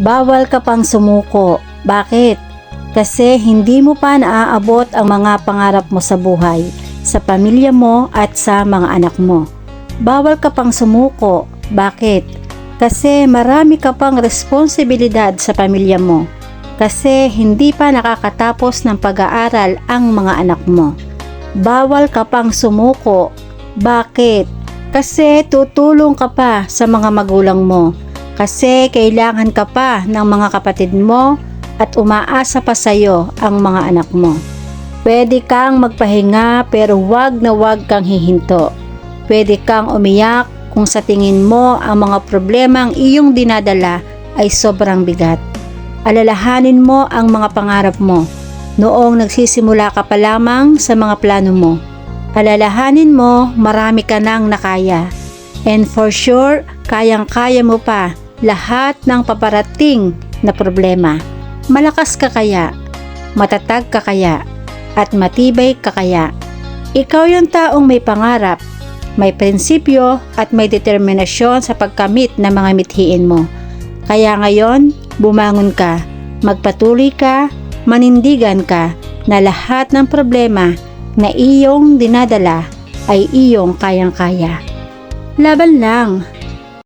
Bawal ka pang sumuko. Bakit? Kasi hindi mo pa naaabot ang mga pangarap mo sa buhay, sa pamilya mo at sa mga anak mo. Bawal ka pang sumuko. Bakit? Kasi marami ka pang responsibilidad sa pamilya mo. Kasi hindi pa nakakatapos ng pag-aaral ang mga anak mo. Bawal ka pang sumuko. Bakit? Kasi tutulong ka pa sa mga magulang mo. Kasi kailangan ka pa ng mga kapatid mo at umaasa pa sa'yo ang mga anak mo. Pwede kang magpahinga pero wag na wag kang hihinto. Pwede kang umiyak kung sa tingin mo ang mga problema ang iyong dinadala ay sobrang bigat. Alalahanin mo ang mga pangarap mo noong nagsisimula ka pa lamang sa mga plano mo. Alalahanin mo marami ka nang nakaya. And for sure, kayang-kaya mo pa lahat ng paparating na problema. Malakas ka kaya, matatag ka kaya, at matibay ka kaya. Ikaw yung taong may pangarap, may prinsipyo at may determinasyon sa pagkamit ng mga mithiin mo. Kaya ngayon, bumangon ka, magpatuloy ka, manindigan ka na lahat ng problema na iyong dinadala ay iyong kayang-kaya. Laban lang,